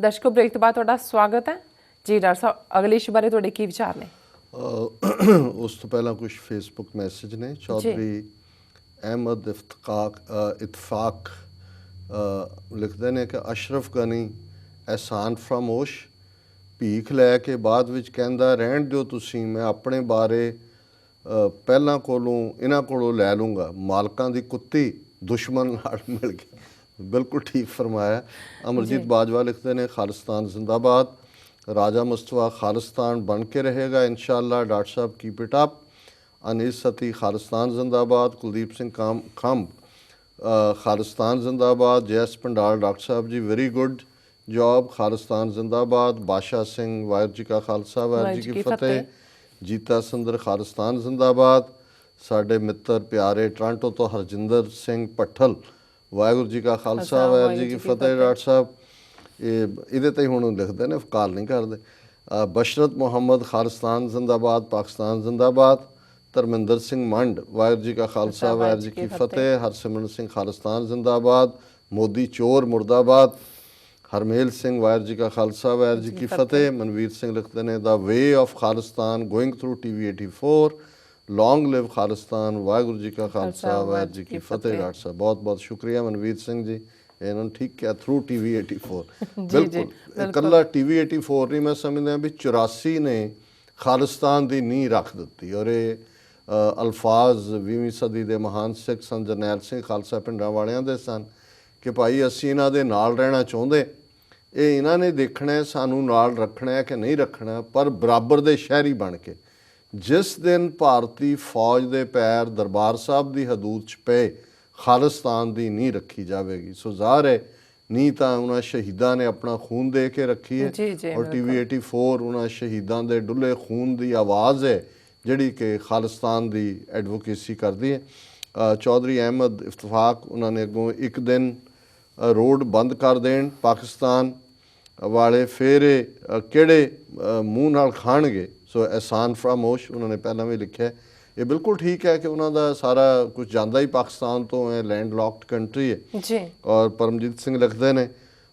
ਦਰਸ਼ਕੋ break ਤੋਂ ਬਾਅਦ ਤੁਹਾਡਾ ਸਵਾਗਤ ਹੈ। ਜੀ ਡਾਕਟਰ ਸਾਹਿਬ ਅਗਲੀ ਇਸ਼ੂ ਬਾਰੇ ਤੁਹਾਡੇ ਕੀ ਵਿਚਾਰ ਨੇ? ਉਸ ਤੋਂ ਪਹਿਲਾਂ ਕੁਝ ਫੇਸਬੁੱਕ ਮੈਸੇਜ ਨੇ। ਚੌਧਰੀ ਅਹਿਮਦ ਇਫਤਕਾਕ ਇਤਫਾਕ ਲਿਖਦੇ ਨੇ ਕਿ ਅਸ਼ਰਫ ਗਨੀ ਅਹਿਸਾਨ ਫਰਾਮੋਸ਼ ਭੀਖ ਲੈ ਕੇ ਬਾਅਦ ਵਿੱਚ ਕਹਿੰਦਾ ਰਹਿਣ ਦਿਓ ਤੁਸੀਂ ਮੈਂ ਆਪਣੇ ਬਾਰੇ ਪਹਿਲਾਂ ਕੋਲੋਂ ਇਹਨਾਂ ਕੋਲੋਂ ਲੈ ਲੂੰਗਾ। ਮਾਲਕਾਂ ਦੀ ਕੁੱਤੀ ਦੁਸ਼ਮਣ ਨਾਲ ਮਿਲ ਗਈ। ਬਿਲਕੁਲ ਠੀਕ ਫਰਮਾਇਆ। ਅਮਰਜੀਤ ਬਾਜਵਾ ਲਿਖਦੇ ਨੇ ਖਾਲਿਸਤਾਨ ਜ਼ਿੰਦਾਬਾਦ। ਰਾਜਾ ਮੁਸਤਫਾ ਖਾਲਿਸਤਾਨ ਬਣ ਕੇ ਰਹੇਗਾ ਇਨਸ਼ਾਅੱਲਾ। Doctor sahib keep it up Anees Satti Khalistan ਜ਼ਿੰਦਾਬਾਦ। ਕੁਲਦੀਪ ਸਿੰਘ ਕਾਮ ਅ, ਖਾਲਿਸਤਾਨ ਜ਼ਿੰਦਾਬਾਦ। ਜੈਸ ਪੰਡਾਲ doctor Sahib ji very good job Khalistan ਜ਼ਿੰਦਾਬਾਦ। ਬਾਸ਼ਾ ਸਿੰਘ ਵਾਹਿਗੁਰੂ ਜੀ ਕਾ ਖਾਲਸਾ ਵਾਹਿਗੁਰੂ ਜੀ ਕੀ ਫਤਿਹ। ਜੀਤਾ ਸੁੰਦਰ ਖਾਲਿਸਤਾਨ ਜ਼ਿੰਦਾਬਾਦ। ਸਾਡੇ ਮਿੱਤਰ ਪਿਆਰੇ ਟ੍ਰਾਂਟੋ ਤੋਂ ਹਰਜਿੰਦਰ ਸਿੰਘ ਪੱਠਲ ਵਾਹਿਗੁਰੂ ਜੀ ਕਾ ਖਾਲਸਾ ਵਾਹਿਗੁਰੂ ਜੀ ਕੀ ਫਤਿਹ ਡਾਕਟਰ ਸਾਹਿਬ। ਇਹ ਇਹਦੇ ਤੇ ਹੁਣ ਲਿਖਦੇ ਨੇ ਕਾਲ ਨਹੀਂ ਕਰਦੇ। ਬਸ਼ਰਤ ਮੁਹੰਮਦ ਖਾਲਿਸਤਾਨ ਜ਼ਿੰਦਾਬਾਦ ਪਾਕਿਸਤਾਨ ਜ਼ਿੰਦਾਬਾਦ ਧਰਮਿੰਦਰ ਸਿੰਘ ਮੰਡ ਵਾਹਿਗੁਰੂ ਜੀ ਕਾ ਖਾਲਸਾ ਵਾਹਿਗੁਰੂ ਜੀ ਕੀ ਫਤਿਹ। ਹਰਸਿਮਰਨ ਸਿੰਘ ਖਾਲਿਸਤਾਨ ਜ਼ਿੰਦਾਬਾਦ ਮੋਦੀ ਚੋਰ ਮੁਰਦਾਬਾਦ ਹਰਮੇਲ ਸਿੰਘ ਵਾਹਿਗੁਰੂ ਜੀ ਕਾ ਖਾਲਸਾ ਵਾਹਿਗੁਰੂ ਜੀ ਕੀ ਫਤਿਹ। ਮਨਵੀਰ ਸਿੰਘ ਲਿਖਦੇ ਨੇ the way of Khalistan going through TV 84 long live Khalistan Waheguru ji ਕਾ ਖਾਲਸਾ ਵਾਹਿਗੁਰੂ ਜੀ ਕੀ ਫਤਿਹ ਡਾਕਟਰ ਸਾਹਿਬ ਬਹੁਤ ਬਹੁਤ ਸ਼ੁਕਰੀਆ ਮਨਵੀਰ ਸਿੰਘ ਜੀ ਇਹਨਾਂ ਨੂੰ ਠੀਕ ਕਿਹਾ ਥਰੂ ਟੀਵੀ 84 ਬਿਲਕੁਲ ਇਕੱਲਾ ਟੀਵੀ 84 ਨਹੀਂ ਮੈਂ ਸਮਝਦਾ ਵੀ 84 ਨੇ ਖਾਲਿਸਤਾਨ ਦੀ ਨੀਂਹ ਰੱਖ ਦਿੱਤੀ ਔਰ ਇਹ ਅਲਫਾਜ਼ 20ਵੀਂ ਸਦੀ ਦੇ ਮਹਾਨ ਸਿੱਖ ਸੰਤ ਜਰਨੈਲ ਸਿੰਘ ਖਾਲਸਾ ਪਿੰਡਾਂ ਵਾਲਿਆਂ ਦੇ ਸਨ ਕਿ ਭਾਈ ਅਸੀਂ ਇਹਨਾਂ ਦੇ ਨਾਲ ਰਹਿਣਾ ਚਾਹੁੰਦੇ ਇਹ ਇਹਨਾਂ ਨੇ ਦੇਖਣਾ ਹੈ ਸਾਨੂੰ ਨਾਲ ਰੱਖਣਾ ਹੈ ਕਿ ਨਹੀਂ ਰੱਖਣਾ ਪਰ ਬਰਾਬਰ ਦੇ ਸ਼ਹਿਰੀ ਬਣ ਕੇ ਜਿਸ ਦਿਨ ਭਾਰਤੀ ਫੌਜ ਦੇ ਪੈਰ ਦਰਬਾਰ ਸਾਹਿਬ ਦੀ ਹਦੂਦ 'ਚ ਪਏ ਖਾਲਿਸਤਾਨ ਦੀ ਨੀਂਹ ਰੱਖੀ ਜਾਵੇਗੀ। ਸੋ ਜ਼ਾਹਰ ਹੈ ਨੀਂਹ ਤਾਂ ਉਹਨਾਂ ਸ਼ਹੀਦਾਂ ਨੇ ਆਪਣਾ ਖੂਨ ਦੇ ਕੇ ਰੱਖੀ ਹੈ ਜੀ, ਜੀ, ਔਰ ਟੀਵੀ 84 ਉਹਨਾਂ ਸ਼ਹੀਦਾਂ ਦੇ ਡੁੱਲੇ ਖੂਨ ਦੀ ਆਵਾਜ਼ ਹੈ ਜਿਹੜੀ ਕਿ ਖਾਲਿਸਤਾਨ ਦੀ ਐਡਵੋਕੇਸੀ ਕਰਦੀ ਹੈ। ਅ, ਚੌਧਰੀ ਅਹਿਮਦ ਇਫਤਫਾਕ ਉਹਨਾਂ ਨੇ ਅੱਗੋਂ ਇੱਕ ਦਿਨ ਅ, ਰੋਡ ਬੰਦ ਕਰ ਦੇਣ ਪਾਕਿਸਤਾਨ ਵਾਲੇ ਫਿਰ ਇਹ, ਅ, ਕਿਹੜੇ ਅ, ਮੂੰਹ ਨਾਲ ਖਾਣਗੇ? ਸੋ ਅਹਿਸਾਨ ਫਰਾਮੋਸ਼ ਉਹਨਾਂ ਨੇ ਪਹਿਲਾਂ ਵੀ ਲਿਖਿਆ ਇਹ ਬਿਲਕੁਲ ਠੀਕ ਹੈ ਕਿ ਉਹਨਾਂ ਦਾ ਸਾਰਾ ਕੁਝ ਜਾਂਦਾ ਹੀ ਪਾਕਿਸਤਾਨ ਤੋਂ ਹੈ ਲੈਂਡ ਲੌਕਡ ਕੰਟਰੀ ਹੈ ਜੀ ਔਰ ਪਰਮਜੀਤ ਸਿੰਘ ਲਿਖਦੇ ਨੇ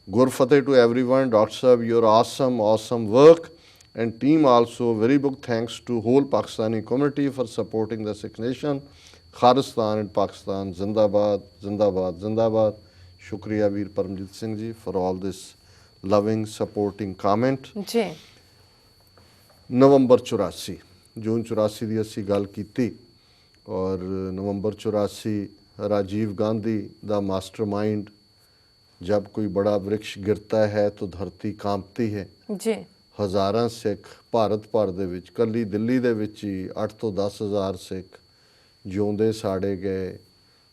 Gur Fateh to everyone doctor sahib your awesome awesome work and team also very big thanks to whole Pakistani community for supporting the Sikh nation Khalistan and Pakistan ਜ਼ਿੰਦਾਬਾਦ ਜ਼ਿੰਦਾਬਾਦ ਜ਼ਿੰਦਾਬਾਦ ਸ਼ੁਕਰੀਆ ਵੀਰ Paramjit Singh ji for all this loving supporting comment ਜੀ ਨਵੰਬਰ 84 ਜੂਨ 84 ਦੀ ਅਸੀਂ ਗੱਲ ਕੀਤੀ ਔਰ ਨਵੰਬਰ 84 ਰਾਜੀਵ ਗਾਂਧੀ ਦਾ ਮਾਸਟਰਮਾਈਂਡ जब कोई बड़ा वृक्ष गिरता है तो धरती कांपती है ਜੀ ਹਜ਼ਾਰਾਂ ਸਿੱਖ ਭਾਰਤ ਭਰ ਦੇ ਵਿੱਚ ਕੱਲੀ ਦਿੱਲੀ ਦੇ ਵਿੱਚ ਹੀ 8 ਤੋਂ 10 ਹਜ਼ਾਰ ਸਿੱਖ ਜਿਉਂਦੇ ਸਾੜੇ ਗਏ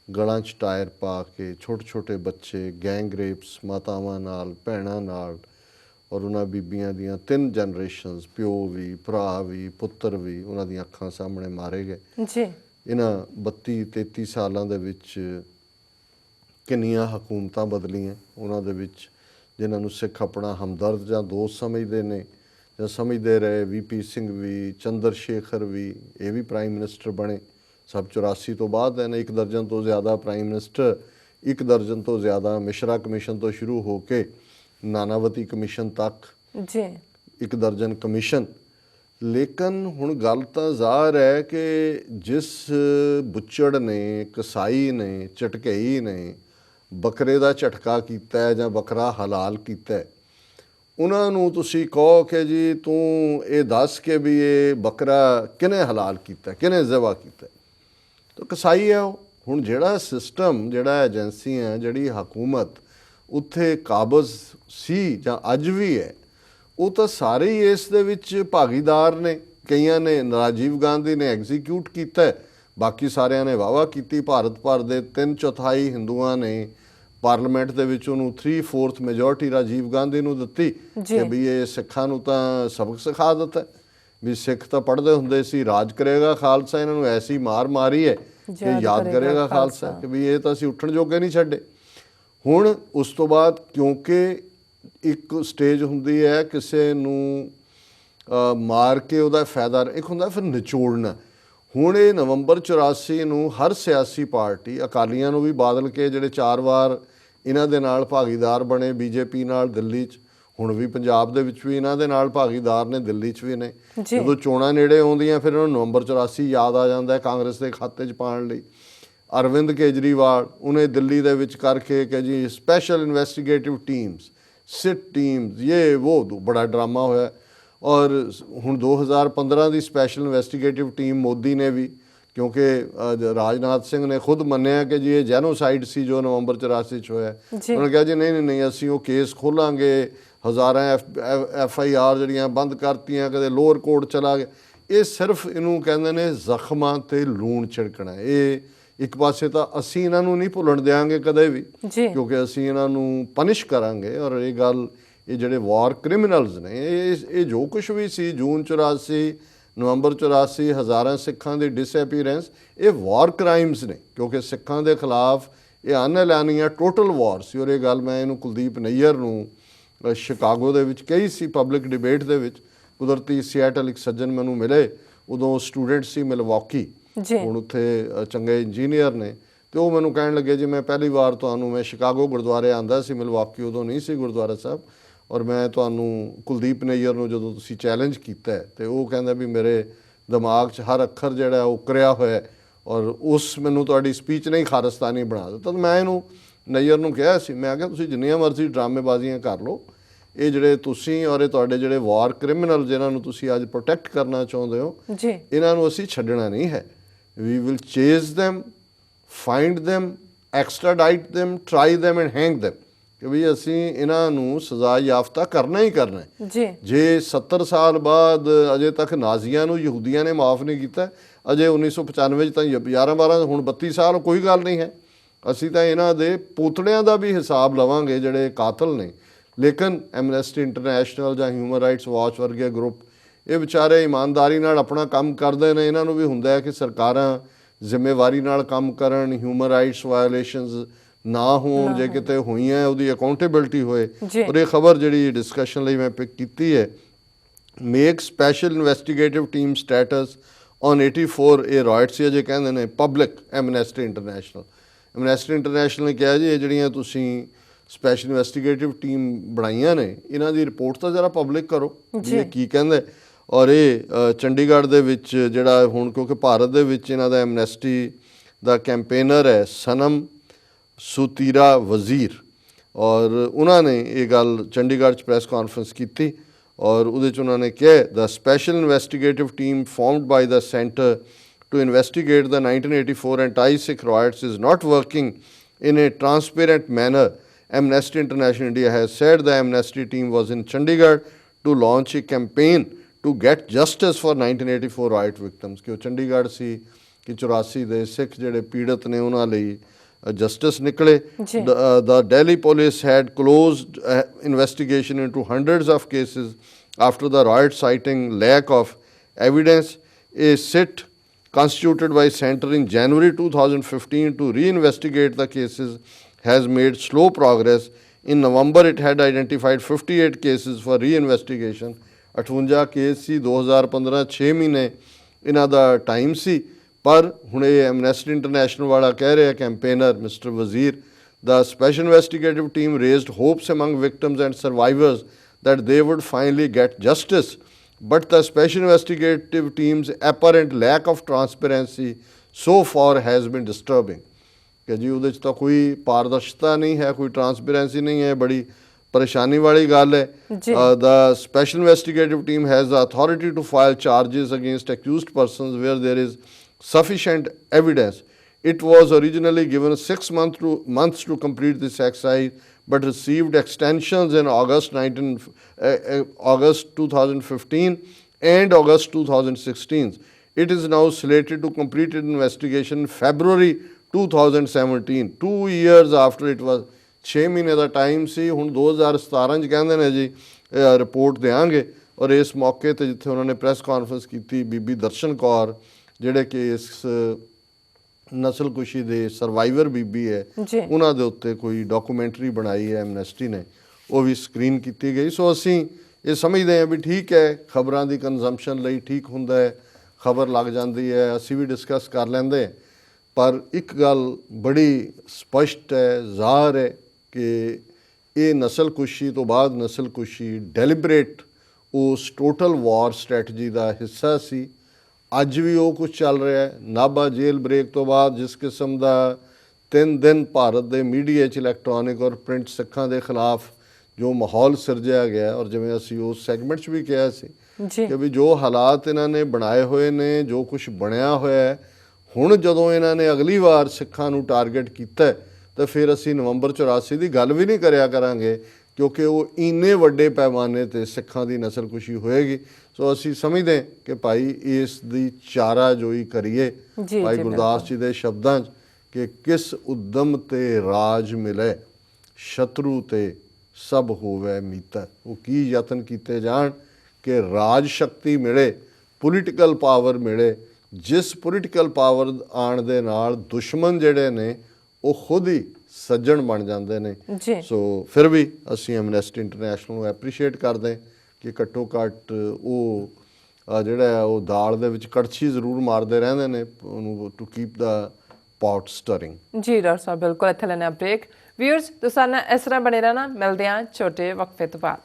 ਗਲਾਂ 'ਚ ਟਾਇਰ ਪਾ ਕੇ ਛੋਟੇ ਛੋਟੇ ਬੱਚੇ ਗੈਂਗ ਰੇਪਸ ਮਾਤਾਵਾਂ ਨਾਲ ਭੈਣਾਂ ਨਾਲ ਔਰ ਉਹਨਾਂ ਬੀਬੀਆਂ ਦੀਆਂ ਤਿੰਨ ਜਨਰੇਸ਼ਨਸ ਪਿਓ ਵੀ ਭਰਾ ਵੀ ਪੁੱਤਰ ਵੀ ਉਹਨਾਂ ਦੀਆਂ ਅੱਖਾਂ ਸਾਹਮਣੇ ਮਾਰੇ ਗਏ। ਜੀ। ਇਹਨਾਂ 32 33 ਸਾਲਾਂ ਦੇ ਵਿੱਚ ਕਿੰਨੀਆਂ ਹਕੂਮਤਾਂ ਬਦਲੀਆਂ। ਉਹਨਾਂ ਦੇ ਵਿੱਚ ਜਿਨ੍ਹਾਂ ਨੂੰ ਸਿੱਖ ਆਪਣਾ ਹਮਦਰਦ ਜਾਂ ਦੋਸਤ ਸਮਝਦੇ ਨੇ ਜਾਂ ਸਮਝਦੇ ਰਹੇ ਵੀਪੀ ਸਿੰਘ ਵੀ ਚੰਦਰ ਸ਼ੇਖਰ ਵੀ ਇਹ ਵੀ ਪ੍ਰਾਈਮ ਮਿਨਿਸਟਰ ਬਣੇ। ਸਭ 84 ਤੋਂ ਬਾਅਦ ਇਹਨੇ ਇੱਕ ਦਰਜਨ ਤੋਂ ਜ਼ਿਆਦਾ ਪ੍ਰਾਈਮ ਮਿਨਿਸਟਰ ਇੱਕ ਦਰਜਨ ਤੋਂ ਜ਼ਿਆਦਾ ਮਿਸ਼ਰਾ ਕਮਿਸ਼ਨ ਤੋਂ ਸ਼ੁਰੂ ਹੋ ਕੇ ਨਾਨਾਵਤੀ ਕਮਿਸ਼ਨ ਤੱਕ। ਜੀ। ਇੱਕ ਦਰਜਨ ਕਮਿਸ਼ਨ। ਲੇਕਿਨ ਹੁਣ ਗੱਲ ਤਾਂ ਜ਼ਾਹਰ ਹੈ ਕਿ ਜਿਸ ਬੁੱਚੜ ਨੇ ਕਸਾਈ ਨੇ ਝਟਕਈ ਨੇ ਬੱਕਰੇ ਦਾ ਝਟਕਾ ਕੀਤਾ ਹੈ ਜਾਂ ਬੱਕਰਾ ਹਲਾਲ ਕੀਤਾ ਹੈ ਉਹਨਾਂ ਨੂੰ ਤੁਸੀਂ ਕਹੋ ਕਿ ਜੀ ਤੂੰ ਇਹ ਦੱਸ ਕੇ ਵੀ ਇਹ ਬੱਕਰਾ ਕਿਨੇ ਹਲਾਲ ਕੀਤਾ ਕਿਨੇ ਜ਼ਬਾ ਕੀਤਾ ਤਾਂ ਕਸਾਈ ਹੈ ਉਹ। ਹੁਣ ਜਿਹੜਾ ਸਿਸਟਮ ਜਿਹੜਾ ਏਜੰਸੀਆਂ ਜਿਹੜੀ ਹਕੂਮਤ ਉੱਥੇ ਕਾਬਜ਼ ਸੀ ਜਾਂ ਅੱਜ ਵੀ ਹੈ ਉਹ ਤਾਂ ਸਾਰੇ ਹੀ ਇਸ ਦੇ ਵਿੱਚ ਭਾਗੀਦਾਰ ਨੇ ਕਈਆਂ ਨੇ ਰਾਜੀਵ ਗਾਂਧੀ ਨੇ ਐਗਜ਼ੀਕਿਊਟ ਕੀਤਾ ਬਾਕੀ ਸਾਰਿਆਂ ਨੇ ਵਾਵਾ ਕੀਤੀ ਭਾਰਤ ਭਰ ਦੇ 3 ਚੌਥਾਈ ਹਿੰਦੂਆਂ ਨੇ ਪਾਰਲੀਮੈਂਟ ਦੇ ਵਿੱਚ ਉਹਨੂੰ 3/4 ਮੈਜੋਰਟੀ ਰਾਜੀਵ ਗਾਂਧੀ ਨੂੰ ਦਿੱਤੀ। ਕਿ ਵੀ ਇਹ ਸਿੱਖਾਂ ਨੂੰ ਤਾਂ ਸਬਕ ਸਿਖਾ ਦਿੱਤਾ। ਵੀ ਸਿੱਖ ਤਾਂ ਪੜ੍ਹਦੇ ਹੁੰਦੇ ਸੀ ਰਾਜ ਕਰੇਗਾ ਖਾਲਸਾ ਇਹਨਾਂ ਨੂੰ ਐਸੀ ਮਾਰ ਮਾਰੀ ਹੈ ਕਿ ਯਾਦ ਕਰੇਗਾ ਖਾਲਸਾ। ਕਿ ਵੀ ਇਹ ਤਾਂ ਅਸੀਂ ਉੱਠਣ ਜੋਗੇ ਨਹੀਂ ਛੱਡੇ ਹੁਣ ਉਸ ਤੋਂ ਬਾਅਦ ਕਿਉਂਕਿ ਇੱਕ ਸਟੇਜ ਹੁੰਦੀ ਹੈ ਕਿਸੇ ਨੂੰ ਮਾਰ ਕੇ ਉਹਦਾ ਫਾਇਦਾ ਇੱਕ ਹੁੰਦਾ ਫਿਰ ਨਿਚੋੜਨਾ। ਹੁਣ ਇਹ ਨਵੰਬਰ 84 ਨੂੰ ਹਰ ਸਿਆਸੀ ਪਾਰਟੀ ਅਕਾਲੀਆਂ ਨੂੰ ਵੀ ਬਾਦਲ ਕੇ ਜਿਹੜੇ ਚਾਰ ਵਾਰ ਇਹਨਾਂ ਦੇ ਨਾਲ ਭਾਗੀਦਾਰ ਬਣੇ ਬੀਜੇਪੀ ਨਾਲ ਦਿੱਲੀ 'ਚ ਹੁਣ ਵੀ ਪੰਜਾਬ ਦੇ ਵਿੱਚ ਵੀ ਇਹਨਾਂ ਦੇ ਨਾਲ ਭਾਗੀਦਾਰ ਨੇ ਦਿੱਲੀ 'ਚ ਵੀ ਨੇ। ਜਦੋਂ ਚੋਣਾਂ ਨੇੜੇ ਆਉਂਦੀਆਂ ਫਿਰ ਉਹਨਾਂ ਨੂੰ ਨਵੰਬਰ 84 ਯਾਦ ਆ ਜਾਂਦਾ ਹੈ ਕਾਂਗਰਸ ਦੇ ਖਾਤੇ 'ਚ ਪਾਉਣ ਲਈ। ਅਰਵਿੰਦ ਕੇਜਰੀਵਾਲ ਉਹਨੇ ਦਿੱਲੀ ਦੇ ਵਿੱਚ ਕਰਕੇ ਕਿ ਜੀ special investigative teams SIT teams ਇਹ ਉਹ ਬੜਾ ਡਰਾਮਾ ਹੋਇਆ। ਔਰ ਹੁਣ 2015 ਦੀ ਸਪੈਸ਼ਲ ਇਨਵੈਸਟੀਗੇਟਿਵ ਟੀਮ ਮੋਦੀ ਨੇ ਵੀ ਕਿਉਂਕਿ ਰਾਜਨਾਥ ਸਿੰਘ ਨੇ ਖੁਦ ਮੰਨਿਆ ਕਿ ਜੀ ਇਹ ਜੈਨੋਸਾਈਡ ਸੀ ਜੋ ਨਵੰਬਰ 84 ਚ ਹੋਇਆ। ਉਹਨਾਂ ਕਿਹਾ ਜੀ ਨਹੀਂ ਨਹੀਂ ਨਹੀਂ ਅਸੀਂ ਉਹ ਕੇਸ ਖੋਲਾਂਗੇ। ਹਜ਼ਾਰਾਂ ਐਫ ਆਈ ਆਰ ਜਿਹੜੀਆਂ ਬੰਦ ਕਰਤੀਆਂ ਕਦੇ ਲੋਅਰ ਕੋਰਟ ਚਲਾ ਗਿਆ ਇਹ ਸਿਰਫ ਇਹਨੂੰ ਕਹਿੰਦੇ ਨੇ ਜ਼ਖਮਾਂ ਤੇ ਲੂਣ ਛਿੜਕਣਾ। ਇਹ ਇੱਕ ਪਾਸੇ ਤਾਂ ਅਸੀਂ ਇਹਨਾਂ ਨੂੰ ਨਹੀਂ ਭੁੱਲਣ ਦਿਆਂਗੇ ਕਦੇ ਵੀ ਕਿਉਂਕਿ ਅਸੀਂ ਇਹਨਾਂ ਨੂੰ ਪਨਿਸ਼ ਕਰਾਂਗੇ ਔਰ ਇਹ ਗੱਲ ਇਹ ਜਿਹੜੇ ਵਾਰ ਕ੍ਰਿਮੀਨਲਸ ਨੇ ਇਹ ਇਹ ਜੋ ਕੁਝ ਵੀ ਸੀ ਜੂਨ 84 ਨਵੰਬਰ 84 ਹਜ਼ਾਰਾਂ ਸਿੱਖਾਂ ਦੀ ਡਿਸਐਪੀਅਰੈਂਸ ਇਹ ਵਾਰ ਕ੍ਰਾਈਮਸ ਨੇ ਕਿਉਂਕਿ ਸਿੱਖਾਂ ਦੇ ਖਿਲਾਫ ਇਹ ਅਨਐਲਾਨੀਆ ਟੋਟਲ ਵਾਰ ਸੀ। ਔਰ ਇਹ ਗੱਲ ਮੈਂ ਇਹਨੂੰ ਕੁਲਦੀਪ ਨਈਅਰ ਨੂੰ ਸ਼ਿਕਾਗੋ ਦੇ ਵਿੱਚ ਕਹੀ ਸੀ ਪਬਲਿਕ ਡਿਬੇਟ ਦੇ ਵਿੱਚ। ਕੁਦਰਤੀ ਸਿਐਟਲ ਇੱਕ ਸੱਜਣ ਮੈਨੂੰ ਮਿਲੇ ਉਦੋਂ ਸਟੂਡੈਂਟ ਸੀ ਮਿਲਵਾਕੀ ਜੀ। ਹੁਣ ਉੱਥੇ ਚੰਗੇ ਇੰਜੀਨੀਅਰ ਨੇ ਤੇ ਉਹ ਮੈਨੂੰ ਕਹਿਣ ਲੱਗੇ ਜੀ ਮੈਂ ਪਹਿਲੀ ਵਾਰ ਤੁਹਾਨੂੰ ਮੈਂ ਸ਼ਿਕਾਗੋ ਗੁਰਦੁਆਰੇ ਆਂਦਾ ਸੀ ਮਿਲਵਾਕੀ ਉਦੋਂ ਨਹੀਂ ਸੀ ਗੁਰਦੁਆਰਾ ਸਾਹਿਬ ਔਰ ਮੈਂ ਤੁਹਾਨੂੰ ਕੁਲਦੀਪ ਨਈਅਰ ਨੂੰ ਜਦੋਂ ਤੁਸੀਂ ਚੈਲੰਜ ਕੀਤਾ ਤੇ ਉਹ ਕਹਿੰਦਾ ਵੀ ਮੇਰੇ ਦਿਮਾਗ 'ਚ ਹਰ ਅੱਖਰ ਜਿਹੜਾ ਉਹ ਉਕਰਿਆ ਹੋਇਆ ਔਰ ਉਸ ਮੈਨੂੰ ਤੁਹਾਡੀ ਸਪੀਚ ਨੇ ਹੀ ਖਾਰਸਤਾਨੀ ਬਣਾ ਦਿੱਤਾ। ਤਾਂ ਮੈਂ ਇਹਨੂੰ ਨਈਅਰ ਨੂੰ ਕਿਹਾ ਸੀ ਮੈਂ ਕਿਹਾ ਤੁਸੀਂ ਜਿੰਨੀਆਂ ਮਰਜ਼ੀ ਡਰਾਮੇਬਾਜ਼ੀਆਂ ਕਰ ਲਓ ਇਹ ਜਿਹੜੇ ਤੁਸੀਂ ਔਰ ਇਹ ਤੁਹਾਡੇ ਜਿਹੜੇ ਵਾਰ ਕ੍ਰਿਮੀਨਲ ਜਿਨ੍ਹਾਂ ਨੂੰ ਤੁਸੀਂ ਅੱਜ ਪ੍ਰੋਟੈਕਟ ਕਰਨਾ ਚਾਹੁੰਦੇ ਹੋ ਜੀ। ਇਹਨਾਂ ਨੂੰ ਅਸੀਂ ਛੱਡਣਾ ਨਹੀਂ ਹੈ। We will chase them find them extradite them try them and hang them. ਕਿ ਵੀ ਅਸੀਂ ਇਹਨਾਂ ਨੂੰ ਸਜ਼ਾ ਯਾਫਤਾ ਕਰਨਾ ਹੀ ਕਰਨਾ ਜੀ ਜੇ 70 ਸਾਲ ਬਾਅਦ ਅਜੇ ਤੱਕ ਨਾਜ਼ੀਆਂ ਨੂੰ ਯਹੂਦੀਆਂ ਨੇ ਮਾਫ ਨਹੀਂ ਕੀਤਾ ਅਜੇ 1995 ਚ ਤਾਂ 11 12 ਹੁਣ 32 ਸਾਲ ਕੋਈ ਗੱਲ ਨਹੀਂ ਹੈ ਅਸੀਂ ਤਾਂ ਇਹਨਾਂ ਦੇ ਪੂਤੜਿਆਂ ਦਾ ਵੀ ਹਿਸਾਬ ਲਵਾਂਗੇ ਜਿਹੜੇ ਕਾਤਲ ਨੇ ਲੇਕਿਨ ਐਮਨੈਸਟੀ ਇੰਟਰਨੈਸ਼ਨਲ ਜਾਂ ਹਿਊਮਨ ਰਾਈਟਸ ਵਾਚ ਵਰਗੇ ਗਰੁੱਪ ਇਹ ਵਿਚਾਰੇ ਇਮਾਨਦਾਰੀ ਨਾਲ ਆਪਣਾ ਕੰਮ ਕਰਦੇ ਨੇ ਇਹਨਾਂ ਨੂੰ ਵੀ ਹੁੰਦਾ ਹੈ ਕਿ ਸਰਕਾਰਾਂ ਜ਼ਿੰਮੇਵਾਰੀ ਨਾਲ ਕੰਮ ਕਰਨ ਹਿਊਮਨ ਰਾਈਟਸ ਵਾਇਓਲੇਸ਼ਨਸ ਨਾ ਹੋਣ ਜੇ ਕਿਤੇ ਹੋਈਆਂ ਉਹਦੀ ਅਕਾਊਂਟੇਬਿਲਟੀ ਹੋਏ। ਔਰ ਇਹ ਖਬਰ ਜਿਹੜੀ ਡਿਸਕਸ਼ਨ ਲਈ ਮੈਂ ਪਿਕ ਕੀਤੀ ਹੈ make special investigative team status on 84 ਇਹ ਰਾਈਟਸ ਇਹ ਜੇ ਕਹਿੰਦੇ ਨੇ public Amnesty International Amnesty International ਨੇ ਕਿਹਾ ਜੀ ਇਹ ਜਿਹੜੀਆਂ ਤੁਸੀਂ ਸਪੈਸ਼ਲ ਇਨਵੈਸਟੀਗੇਟਿਵ ਟੀਮ ਬਣਾਈਆਂ ਨੇ ਇਹਨਾਂ ਦੀ ਰਿਪੋਰਟ ਤਾਂ ਜ਼ਰਾ ਪਬਲਿਕ ਕਰੋ। ਇਹ ਕੀ ਕਹਿੰਦੇ ਔਰ ਇਹ ਚੰਡੀਗੜ੍ਹ ਦੇ ਵਿੱਚ ਜਿਹੜਾ ਹੁਣ ਕਿਉਂਕਿ ਭਾਰਤ ਦੇ ਵਿੱਚ ਇਹਨਾਂ ਦਾ ਐਮਨੈਸਟੀ ਦਾ ਕੈਂਪੇਨਰ ਹੈ ਸਨਮ ਸੁਤੀਰਾ ਵਜ਼ੀਰ ਔਰ ਉਹਨਾਂ ਨੇ ਇਹ ਗੱਲ ਚੰਡੀਗੜ੍ਹ 'ਚ ਪ੍ਰੈਸ ਕਾਨਫਰੰਸ ਕੀਤੀ ਔਰ ਉਹਦੇ 'ਚ ਉਹਨਾਂ ਨੇ ਕਿਹਾ the special investigative team formed by the centre to investigate the 1984 anti Sikh riots is not working in a transparent manner. Amnesty International India has said the amnesty team was in Chandigarh to launch a campaign to get justice for 1984 riot victims. ਕਿ ਉਹ ਚੰਡੀਗੜ੍ਹ ਸੀ ਕਿ 84 ਦੇ ਸਿੱਖ ਜਿਹੜੇ ਪੀੜਤ ਨੇ ਉਹਨਾਂ ਲਈ justice ਨਿਕਲੇ ਜੀ। The, uh, the Delhi police had closed uh, investigation into hundreds of cases after the riot citing lack of evidence. A sit constituted by center in January 2015 to reinvestigate the cases has made slow progress. In November, it had identified 58 cases for reinvestigation. 58 case ਸੀ 2015 6 ਮਹੀਨੇ ਇਹਨਾਂ ਦਾ time ਸੀ ਪਰ ਹੁਣ ਇਹ Amnesty international ਵਾਲਾ ਕਹਿ ਰਿਹਾ campaigner mister Wazir The special investigative team raised hopes among victims and survivors that they would finally get justice. But the special investigative team's apparent lack of transparency so far has been disturbing. ਕਿ ਜੀ ਉਹਦੇ 'ਚ ਤਾਂ ਕੋਈ ਪਾਰਦਰਸ਼ਤਾ ਨਹੀਂ ਹੈ ਕੋਈ ਟਰਾਂਸਪੇਰੈਂਸੀ ਨਹੀਂ ਹੈ ਬੜੀ ਪਰੇਸ਼ਾਨੀ ਵਾਲੀ ਗੱਲ ਹੈ ਜੀ। Uh, the special investigative team has the authority to file charges against accused persons where there is sufficient evidence. It was originally given six month to, months to complete this exercise, but received extensions in August 19, uh, uh, August 2015 and August 2016. It is now slated to complete its investigation in February 2017, two years after it was 6 ਮਹੀਨੇ ਦਾ time ਸੀ ਹੁਣ 2017 ਚ ਕਹਿੰਦੇ ਨੇ ਜੀ report ਦੇਾਂਗੇ ਔਰ ਇਸ ਮੌਕੇ ਤੇ ਜਿੱਥੇ ਉਹਨਾਂ ਨੇ ਪ੍ਰੈਸ ਕਾਨਫਰੰਸ ਕੀਤੀ ਬੀਬੀ ਦਰਸ਼ਨ ਕੌਰ ਜਿਹੜੇ ਕਿ ਇਸ ਨਸਲਕੁਸ਼ੀ ਦੇ ਸਰਵਾਈਵਰ ਬੀਬੀ ਹੈ। ਉਹਨਾਂ ਦੇ ਉੱਤੇ ਕੋਈ ਡਾਕੂਮੈਂਟਰੀ ਬਣਾਈ ਹੈ ਐਮਨੈਸਟੀ ਨੇ। ਉਹ ਵੀ ਸਕਰੀਨ ਕੀਤੀ ਗਈ। ਸੋ ਅਸੀਂ ਇਹ ਸਮਝਦੇ ਹਾਂ ਵੀ ਠੀਕ ਹੈ ਖਬਰਾਂ ਦੀ ਕੰਜ਼ੰਪਸ਼ਨ ਲਈ ਠੀਕ ਹੁੰਦਾ ਹੈ ਖਬਰ ਲੱਗ ਜਾਂਦੀ ਹੈ ਅਸੀਂ ਵੀ ਡਿਸਕਸ ਕਰ ਲੈਂਦੇ ਪਰ ਇੱਕ ਗੱਲ ਬੜੀ ਸਪਸ਼ਟ ਹੈ ਜ਼ਾਹਰ ਹੈ ਕਿ ਇਹ ਨਸਲਕੁਸ਼ੀ ਤੋਂ ਬਾਅਦ ਨਸਲਕੁਸ਼ੀ ਡੈਲੀਬਰੇਟ ਉਸ ਟੋਟਲ ਵਾਰ ਸਟ੍ਰੈਟਜੀ ਦਾ ਹਿੱਸਾ ਸੀ। ਅੱਜ ਵੀ ਉਹ ਕੁਝ ਚੱਲ ਰਿਹਾ ਹੈ। ਨਾਭਾ ਜੇਲ੍ਹ ਬ੍ਰੇਕ ਤੋਂ ਬਾਅਦ ਜਿਸ ਕਿਸਮ ਦਾ ਤਿੰਨ ਦਿਨ ਭਾਰਤ ਦੇ ਮੀਡੀਆ 'ਚ ਇਲੈਕਟ੍ਰੋਨਿਕ ਔਰ ਪ੍ਰਿੰਟ ਸਿੱਖਾਂ ਦੇ ਖਿਲਾਫ ਜੋ ਮਾਹੌਲ ਸਿਰਜਿਆ ਗਿਆ ਔਰ ਜਿਵੇਂ ਅਸੀਂ ਉਸ ਸੈਗਮੈਂਟ 'ਚ ਵੀ ਕਿਹਾ ਸੀ ਕਿ ਵੀ ਜੋ ਹਾਲਾਤ ਇਹਨਾਂ ਨੇ ਬਣਾਏ ਹੋਏ ਨੇ ਜੋ ਕੁਝ ਬਣਿਆ ਹੋਇਆ ਹੈ ਹੁਣ ਜਦੋਂ ਇਹਨਾਂ ਨੇ ਅਗਲੀ ਵਾਰ ਸਿੱਖਾਂ ਨੂੰ ਟਾਰਗੇਟ ਕੀਤਾ ਹੈ, ਤਾਂ ਫਿਰ ਅਸੀਂ ਨਵੰਬਰ 84 ਦੀ ਗੱਲ ਵੀ ਨਹੀਂ ਕਰਿਆ ਕਰਾਂਗੇ ਕਿਉਂਕਿ ਉਹ ਇੰਨੇ ਵੱਡੇ ਪੈਮਾਨੇ ਤੇ ਸਿੱਖਾਂ ਦੀ ਨਸਲਕੁਸ਼ੀ ਹੋਏਗੀ। ਸੋ ਅਸੀਂ ਸਮਝਦੇ ਕਿ ਭਾਈ ਇਸ ਦੀ ਚਾਰਾ ਜੋਈ ਕਰੀਏ ਭਾਈ ਗੁਰਦਾਸ ਜੀ ਦੇ ਸ਼ਬਦਾਂ 'ਚ ਕਿ ਕਿਸ ਉਦਮ ਤੇ ਰਾਜ ਮਿਲੇ ਸ਼ਤਰੂ ਤੇ ਸਭ ਹੋਵੇ ਮੀਤਾ। ਉਹ ਕੀ ਯਤਨ ਕੀਤੇ ਜਾਣ ਕਿ ਰਾਜ ਸ਼ਕਤੀ ਮਿਲੇ ਪੋਲੀਟੀਕਲ ਪਾਵਰ ਮਿਲੇ ਜਿਸ ਪੋਲੀਟੀਕਲ ਪਾਵਰ ਆਣ ਦੇ ਨਾਲ ਦੁਸ਼ਮਣ ਜਿਹੜੇ ਨੇ ਉਹ ਖੁਦ ਹੀ ਸੱਜਣ ਬਣ ਜਾਂਦੇ ਨੇ। ਸੋ ਫਿਰ ਵੀ ਅਸੀਂ ਐਮਨੈਸਟੀ ਇੰਟਰਨੈਸ਼ਨਲ ਨੂੰ ਐਪਰੀਸ਼ੀਏਟ ਕਰਦੇ ਕਿ ਘੱਟੋ ਘੱਟ ਉਹ ਜਿਹੜਾ ਉਹ ਦਾਲ ਦੇ ਵਿੱਚ ਕੜਛੀ ਜ਼ਰੂਰ ਮਾਰਦੇ ਰਹਿੰਦੇ ਨੇ ਉਹਨੂੰ to keep the pot stirring ਜੀ ਡਾਕਟਰ ਸਾਹਿਬ ਬਿਲਕੁਲ ਇੱਥੇ ਲੈਣਾ ਬ੍ਰੇਕ ਵਿਊਅਰਸ ਤੁਸੀਂ ਨਾਲ ਇਸ ਤਰ੍ਹਾਂ ਬਣੇ ਰਹਿਣਾ। ਮਿਲਦੇ ਹਾਂ ਛੋਟੇ ਵਕਫੇ ਤੋਂ ਬਾਅਦ।